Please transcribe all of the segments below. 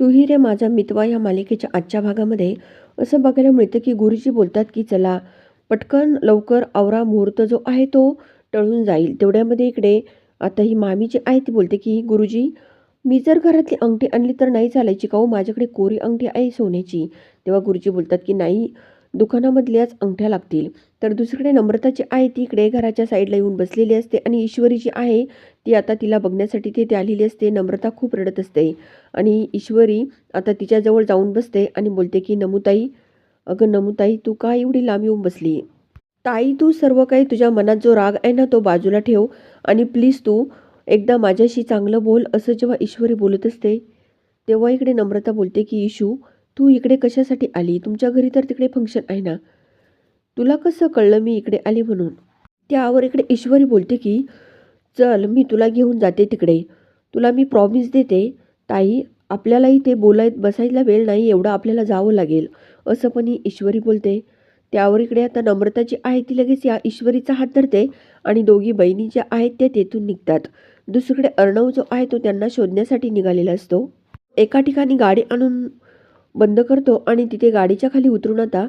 तूही रे माझा मितवा या मालिकेच्या आजच्या भागामध्ये. असं बघायला मिळतं की गुरुजी बोलतात की चला पटकन लवकर आवरा मुहूर्त जो आहे तो टळून जाईल. तेवढ्यामध्ये इकडे आता ही मामी जी आहे ती बोलते की गुरुजी मी जर घरातली अंगठी आणली तर नाही चालायची का हो? माझ्याकडे कोरी अंगठी आहे सोन्याची. तेव्हा गुरुजी बोलतात की नाही दुकानामधल्याच अंगठ्या लागतील. तर दुसरीकडे नम्रताची आहे ती इकडे घराच्या साईडला येऊन बसलेली असते आणि ईश्वरी जी आहे ती आता तिला बघण्यासाठी तिथे आलेली असते नम्रता खूप रडत असते. आणि ईश्वरी आता तिच्याजवळ जाऊन बसते आणि बोलते की नमुताई अगं नमुताई तू का एवढी लांब येऊन बसली? ताई तू सर्व काही तुझ्या मनात जो राग आहे ना तो बाजूला ठेव आणि प्लीज तू एकदा माझ्याशी चांगलं बोल असं जेव्हा ईश्वरी बोलत असते तेव्हा इकडे नम्रता बोलते की इशू तू इकडे कशासाठी आली? तुमच्या घरी तर तिकडे फंक्शन आहे ना. तुला कसं कळलं मी इकडे आली म्हणून? त्यावर इकडे ईश्वरी बोलते की चल मी तुला घेऊन जाते तिकडे. तुला मी प्रॉमिस देते ताई आपल्यालाही ते बोलायत बसायला वेळ नाही एवढं आपल्याला जावं लागेल. असं पण ही ईश्वरी बोलते. त्यावर इकडे आता नम्रता जी आहे ती लगेच या ईश्वरीचा हात धरते आणि दोघी बहिणी ज्या आहेत त्या तेथून निघतात. दुसरीकडे अर्णव जो आहे तो त्यांना शोधण्यासाठी निघालेला असतो. एका ठिकाणी गाडी आणून बंद करतो आणि तिथे गाडीच्या खाली उतरून आता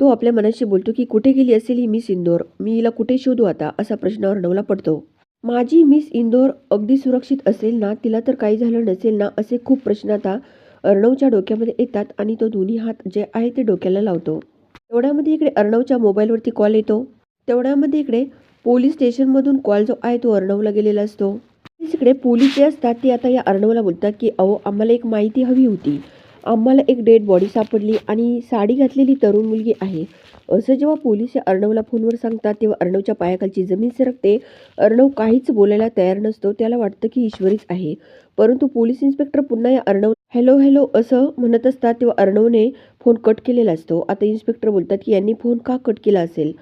तो आपल्या मनाशी बोलतो की कुठे गेली असेल ही मी सिंदोर? मी हिला कुठे शोधू आता? असा प्रश्न अर्णवला पडतो. माझी मिस इंदोर अगदी सुरक्षित असेल ना तिला तर काही झालं नसेल ना असे खूप प्रश्न आता अर्णवच्या डोक्यामध्ये येतात आणि तो दोन्ही हात जे आहे ते डोक्याला लावतो. तेवढ्यामध्ये इकडे अर्णवच्या मोबाईलवरती कॉल येतो. तेवढ्यामध्ये इकडे पोलीस स्टेशनमधून कॉल जो आहे तो अर्णवला गेलेला असतो. इकडे पोलीस जे असतात ते आता या अर्णवला बोलतात की अहो आम्हाला एक माहिती हवी होती. आम्हाला एक डेड बॉडी सापडली आणि साडी घातलेली तरुण मुलगी आहे. असं जेव्हा पोलीस या अर्णवला फोनवर सांगतात तेव्हा अर्णवच्या पायाखालची जमीन सरकते. अर्णव काहीच बोलायला तयार नसतो त्याला वाटतं की ईश्वरीच आहे. परंतु पोलीस इन्स्पेक्टर पुन्हा या अर्णव हॅलो हॅलो असं म्हणत असतात तेव्हा अर्णवने फोन कट केलेला असतो. आता इन्स्पेक्टर बोलतात की यांनी फोन का कट केला असेल?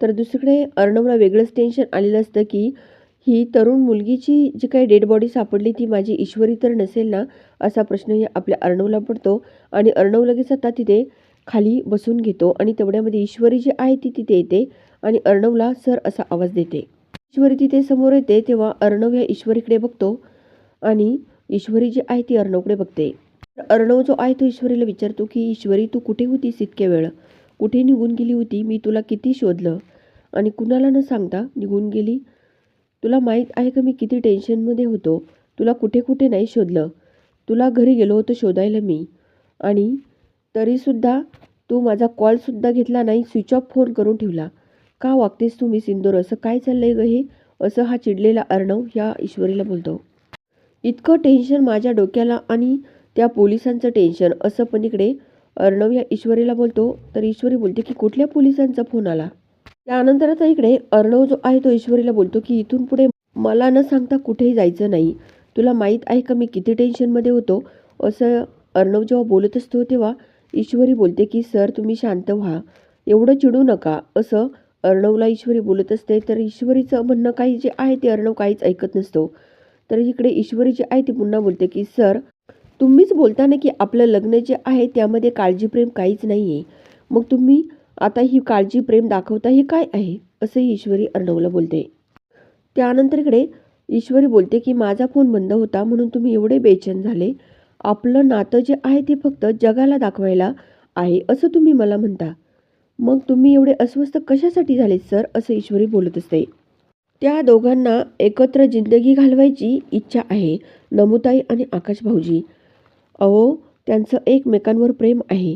तर दुसरीकडे अर्णवला वेगळंच टेन्शन आलेलं असतं की ही तरुण मुलगीची जी काही डेड बॉडी सापडली ती माझी ईश्वरी तर नसेल ना? असा प्रश्नही आपल्या अर्णवला पडतो. आणि अर्णव लगेच आता तिथे खाली बसून घेतो आणि तेवढ्यामध्ये ईश्वरी जी आहे ती तिथे येते आणि अर्णवला सर असा आवाज देते. ईश्वरी तिथे समोर येते तेव्हा अर्णव या ईश्वरीकडे बघतो आणि ईश्वरी जी आहे ती अर्णवकडे बघते. अर्णव जो आहे तो ईश्वरीला विचारतो की ईश्वरी तू कुठे होतीस इतक्या वेळ? कुठे निघून गेली होती? मी तुला किती शोधलं? आणि कुणाला न सांगता निघून गेली. तुला माहीत आहे का मी किती टेन्शनमध्ये होतो? तुला कुठे कुठे नाही शोधलं? तुला घरी गेलो होतो शोधायला मी. आणि तरीसुद्धा तू माझा कॉलसुद्धा घेतला नाही स्विच ऑफ फोन करून ठेवला. का वागतेस तू मी सिंदूर? असं काय चाललंय ग हे? असं हा चिडलेला अर्णव ह्या ईश्वरीला बोलतो. इतकं टेन्शन माझ्या डोक्याला आणि त्या पोलिसांचं टेन्शन असं पण इकडे अर्णव या ईश्वरीला बोलतो. तर ईश्वरी बोलते की कुठल्या पोलिसांचा फोन आला? त्यानंतर आता इकडे अर्णव जो आहे तो ईश्वरीला बोलतो की इथून पुढे मला न सांगता कुठेही जायचं नाही. तुला माहीत आहे का मी किती टेन्शनमध्ये होतो? असं अर्णव जेव्हा बोलत असतो तेव्हा ईश्वरी बोलते की सर तुम्ही शांत व्हा. एवढं चिडू नका. असं अर्णवला ईश्वरी बोलत असते. तर ईश्वरीचं म्हणणं काही जे आहे ते अर्णव काहीच ऐकत नसतो. तर इकडे ईश्वरी जी आहे ती पुन्हा बोलते की सर तुम्हीच बोलता ना की आपलं लग्न जे आहे त्यामध्ये काळजीप्रेम काहीच नाही आहे मग तुम्ही आता ही काळजी प्रेम दाखवता हे काय आहे? असंही ईश्वरी अर्णवला बोलते. त्यानंतर इकडे ईश्वरी बोलते की माझा फोन बंद होता म्हणून तुम्ही एवढे बेचैन झाले. आपलं नातं जे आहे ते फक्त जगाला दाखवायला आहे असं तुम्ही मला म्हणता. मग तुम्ही एवढे अस्वस्थ कशासाठी झाले सर? असं ईश्वरी बोलत असते. त्या दोघांना एकत्र जिंदगी घालवायची इच्छा आहे नमुताई आणि आकाश भाऊजी. अहो त्यांचं एकमेकांवर प्रेम आहे.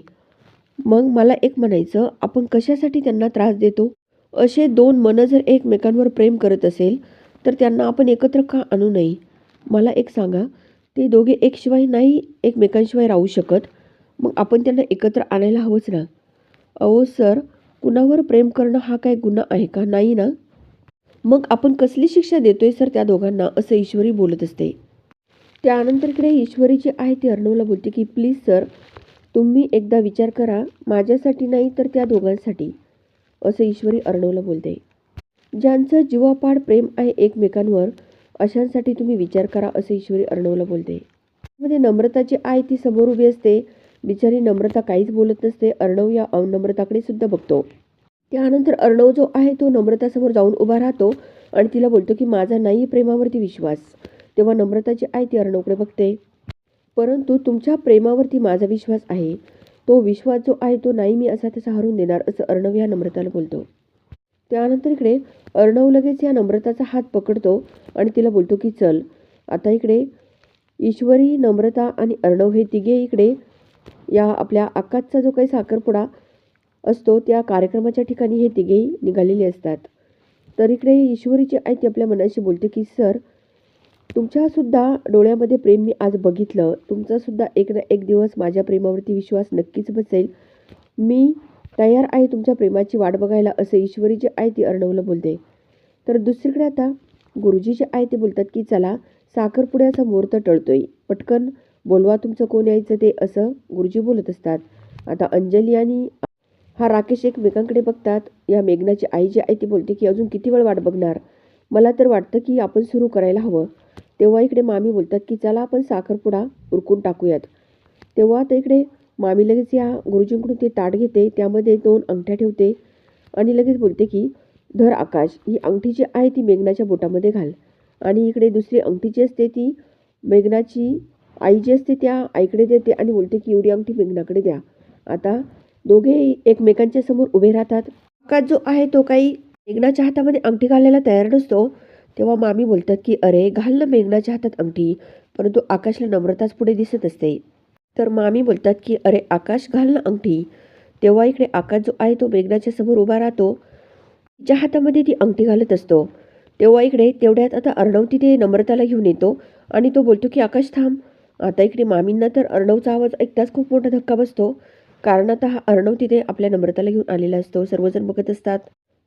मग मला एक म्हणायचं आपण कशासाठी त्यांना त्रास देतो? असे दोन मनं जर एकमेकांवर प्रेम करत असेल तर त्यांना आपण एकत्र का आणू नये? मला एक सांगा ते दोघे एकशिवाय नाही एकमेकांशिवाय राहू शकत. मग आपण त्यांना एकत्र आणायला हवंच ना? अहो सर कुणावर प्रेम करणं हा काय गुन्हा आहे का? नाही ना? मग आपण कसली शिक्षा देतोय सर त्या दोघांना? असं ईश्वरी बोलत असते. त्यानंतर इकडे ईश्वरी जी आहे ती अर्णवला बोलते की प्लीज सर तुम्ही एकदा विचार करा माझ्यासाठी नाही तर त्या दोघांसाठी. असं ईश्वरी अर्णवला बोलते. ज्यांचं जीवापाड प्रेम आहे एकमेकांवर अशांसाठी तुम्ही विचार करा असं ईश्वरी अर्णवला बोलते. मध्ये नम्रताची आई ती समोर उभी असते. बिचारी नम्रता काहीच बोलत नसते. अर्णव या नम्रताकडे सुद्धा बघतो. त्यानंतर अर्णव जो आहे तो नम्रतासमोर जाऊन उभा राहतो आणि तिला बोलतो की माझा नाही प्रेमावरती विश्वास. तेव्हा नम्रताची आई ती अर्णवकडे बघते. परंतु तुमच्या प्रेमावरती माझा विश्वास आहे. तो विश्वास जो आहे तो नाही मी असा तसा हरून देणार असं अर्णव या नम्रताला बोलतो. त्यानंतर इकडे अर्णव लगेच या नम्रताचा हात पकडतो आणि तिला बोलतो की चल. आता इकडे ईश्वरी नम्रता आणि अर्णव हे तिघे इकडे या आपल्या आकाशचा जो काही साखरपुडा असतो त्या कार्यक्रमाच्या ठिकाणी हे तिघेही निघालेले असतात. तर इकडे ईश्वरीची आई ती आपल्या मनाशी बोलते की सर तुमच्यासुद्धा डोळ्यामध्ये प्रेम मी आज बघितलं. तुमचासुद्धा एक ना एक दिवस माझ्या प्रेमावरती विश्वास नक्कीच बसेल. मी तयार आहे तुमच्या प्रेमाची वाट बघायला असं ईश्वरीची आई ती अर्णवला बोलते. तर दुसरीकडे आता गुरुजीची आई ते बोलतात की चला साखरपुड्याचा मुहूर्त टळतोय. पटकन बोलवा तुमचं कोण यायचं ते असं गुरुजी बोलत असतात. आता अंजली आणि हा राकेश एकमेकांकडे बघतात. या मेघनाची आई जी आहे ती बोलते की अजून किती वेळ वाट बघणार? मला तर वाटतं की आपण सुरू करायला हवं. तेव्हा इकडे मामी बोलतात की चला आपण साखरपुडा उरकून टाकूयात. तेव्हा आता इकडे मामी लगेच या गुरुजींकडून ते ताट घेते त्यामध्ये दोन अंगठ्या ठेवते आणि लगेच बोलते की धर आकाश ही अंगठी जी आहे ती मेघनाच्या बोटामध्ये घाल. आणि इकडे दुसरी अंगठी जी असते ती मेघनाची आई जी असते त्या आईकडे देते आणि बोलते की एवढी अंगठी मेघनाकडे द्या. आता दोघेही एकमेकांच्या समोर उभे राहतात. आकाश जो आहे तो काही मेघनाच्या हातामध्ये अंगठी घालायला तयार नसतो. तेव्हा मामी बोलतात की अरे घाल ना मेघनाच्या हातात अंगठी. परंतु आकाशला नम्रताच पुढे दिसत असते. तर मामी बोलतात की अरे आकाश घाल ना अंगठी. तेव्हा इकडे आकाश जो आहे तो मेघनाच्या समोर उभा राहतो. तिच्या हातामध्ये ती अंगठी घालत असतो. तेव्हा इकडे तेवढ्यात आता अर्णव तिथे नम्रताला घेऊन येतो आणि तो बोलतो की आकाश थांब. आता इकडे मामींना तर अर्णवचा आवाज ऐकताच खूप मोठा धक्का बसतो. कारण आता हा अर्णव तिथे आपल्या नम्रताला घेऊन आलेला असतो. सर्वजण बघत असतात.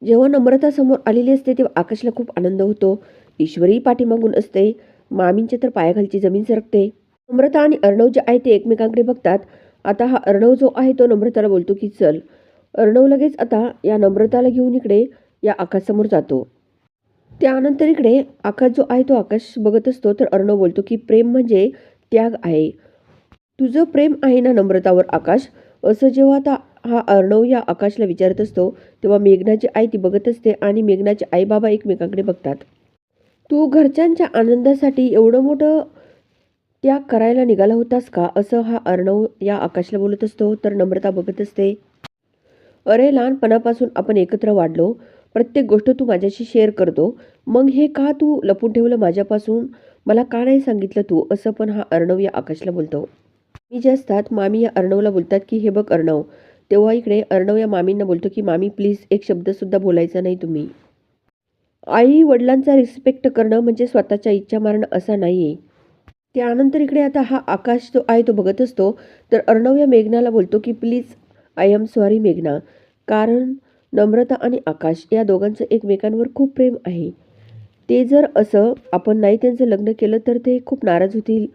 जेव्हा नम्रता समोर आलेली असते तेव्हा आकाशला खूप आनंद होतो. ईश्वरी पाठीमागून असते. मामींच्या तर पायाखालची जमीन सरकते. नम्रता आणि अर्णव जे आहे ते एकमेकांकडे बघतात. आता हा अर्णव जो आहे तो नम्रताला बोलतो की चल. अर्णव लगेच आता या नम्रताला घेऊन इकडे या आकाशसमोर जातो. त्यानंतर इकडे आकाश जो आहे तो आकाश बघत असतो तर अर्णव बोलतो की प्रेम म्हणजे त्याग आहे. तुझं प्रेम आहे ना नम्रतावर आकाश? असं जेव्हा आता हा अर्णव या आकाशला विचारत असतो तेव्हा मेघनाची आई ती बघत असते आणि मेघनाचे आई बाबा एकमेकांकडे बघतात. तू घरच्यांच्या आनंदासाठी एवढं मोठं त्याग करायला निघाला होतास का? असं हा अर्णव या आकाशला बोलत असतो. तर नम्रता बघत असते. अरे लहानपणापासून आपण एकत्र वाढलो. प्रत्येक गोष्ट तू माझ्याशी शेअर करतो. मग हे का तू लपून ठेवलं माझ्यापासून? मला का नाही सांगितलं तू? असं पण हा अर्णव या आकाशला बोलतो. मी जे असतात मामी या अर्णवला बोलतात की हे बघ अर्णव. तेव्हा इकडे अर्णव या मामींना बोलतो की मामी प्लीज एक शब्दसुद्धा बोलायचा नाही तुम्ही. आई वडिलांचा रिस्पेक्ट करणं म्हणजे स्वतःच्या इच्छा मारणं असा नाही आहे त्यानंतर इकडे आता हा आकाश जो आहे तो बघत असतो तर अर्णव या मेघनाला बोलतो की प्लीज आय एम सॉरी मेघना. कारण नम्रता आणि आकाश या दोघांचं एकमेकांवर खूप प्रेम आहे. ते जर असं आपण नाही त्यांचं लग्न केलं तर ते खूप नाराज होतील.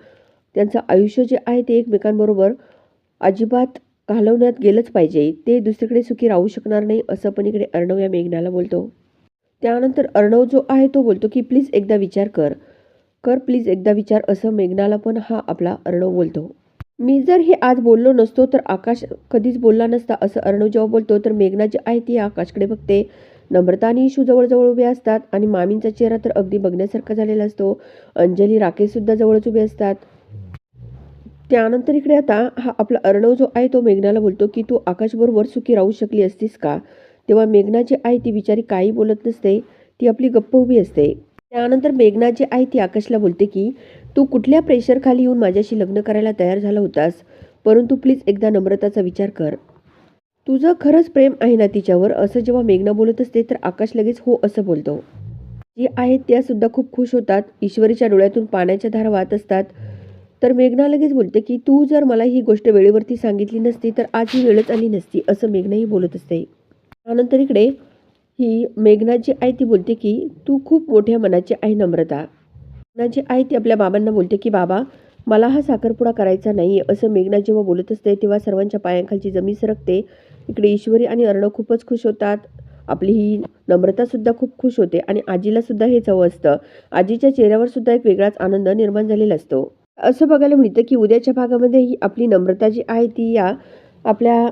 त्यांचं आयुष्य जे आहे ते एकमेकांबरोबर अजिबात घालवण्यात गेलंच पाहिजे. ते दुसरीकडे सुखी राहू शकणार नाही असं पण इकडे अर्णव या मेघनाला बोलतो. त्यानंतर अर्णव जो आहे तो बोलतो की प्लीज एकदा विचार कर. कर प्लीज एकदा विचार असं मेघनाला पण हा आपला अर्णव बोलतो. मी जर हे आज बोललो नसतो तर आकाश कधीच बोलला नसता असं अर्णव जेव्हा बोलतो तर मेघना जी आहे ती आकाशकडे बघते. नम्रता आणि इशू जवळजवळ उभे असतात आणि मामींचा चेहरा तर अगदी बघण्यासारखा झालेला असतो. अंजली राकेशसुद्धा जवळच उभे असतात. त्यानंतर इकडे आता हा आपला अर्णव जो आहे तो मेघनाला बोलतो की तू आकाशबरोबर सुखी राहू शकली असतीस का? तेव्हा मेघना जी आहे ती बिचारी काही बोलत नसते. ती आपली गप्प उभी असते. त्यानंतर मेघना जी आहे ती आकाशला बोलते की तू कुठल्या प्रेशरखाली येऊन माझ्याशी लग्न करायला तयार झाला होतास? परंतु प्लीज एकदा नम्रताचा विचार कर. तुझं खरंच प्रेम आहे ना तिच्यावर? असं जेव्हा मेघना बोलत असते तर आकाश लगेच हो असं बोलतो. जी आहेत त्या सुद्धा खूप खुश होतात. ईश्वरीच्या डोळ्यातून पाण्याच्या धारा वाहत असतात. तर मेघना लगेच बोलते की तू जर मला ही गोष्ट वेळेवरती सांगितली नसती तर आज ही वेळच आली नसती असं मेघनाही बोलत असते. त्यानंतर इकडे ही मेघनाची आई आहे ती बोलते की तू खूप मोठ्या मनाची आहे नम्रता. मेघनाची आई आहे ती आपल्या बाबांना बोलते की बाबा मला हा साखरपुडा करायचा नाही. असं मेघना जेव्हा बोलत असते तेव्हा सर्वांच्या पायांखालची जमीन सरकते. इकडे ईश्वरी आणि अर्णव खूपच खुश होतात. आपली ही नम्रतासुद्धा खूप खुश होते आणि आजीलासुद्धा हे चव असतं. आजीच्या चेहऱ्यावर सुद्धा एक वेगळाच आनंद निर्माण झालेला असतो. असं बघायला मिळतं की उद्याच्या भागामध्ये ही आपली नम्रता जी आहे ती या आपल्या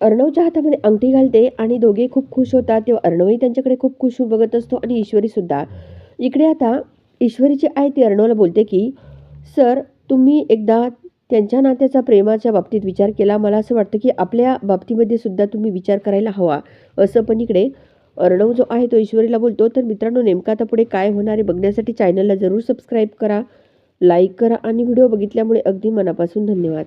अर्णवच्या हातामध्ये अंगठी घालते आणि दोघे खूप खुश होतात. तेव्हा अर्णवही त्यांच्याकडे खूप खुश बघत असतो आणि ईश्वरीसुद्धा इकडे आता ईश्वरीची आई ती अर्णवला बोलते की सर तुम्ही एकदा त्यांच्या नात्याचा प्रेमाच्या बाबतीत विचार केला. मला असं वाटतं की आपल्या बाबतीमध्ये सुद्धा तुम्ही विचार करायला हवा. असं पण इकडे अर्णव जो आहे तो ईश्वरीला बोलतो. तर मित्रांनो नेमका आता पुढे काय होणार आहे बघण्यासाठी चॅनलला जरूर सबस्क्राईब करा लाईक करा आणि व्हिडिओ बघितल्यामुळे अगदी मनापासून धन्यवाद.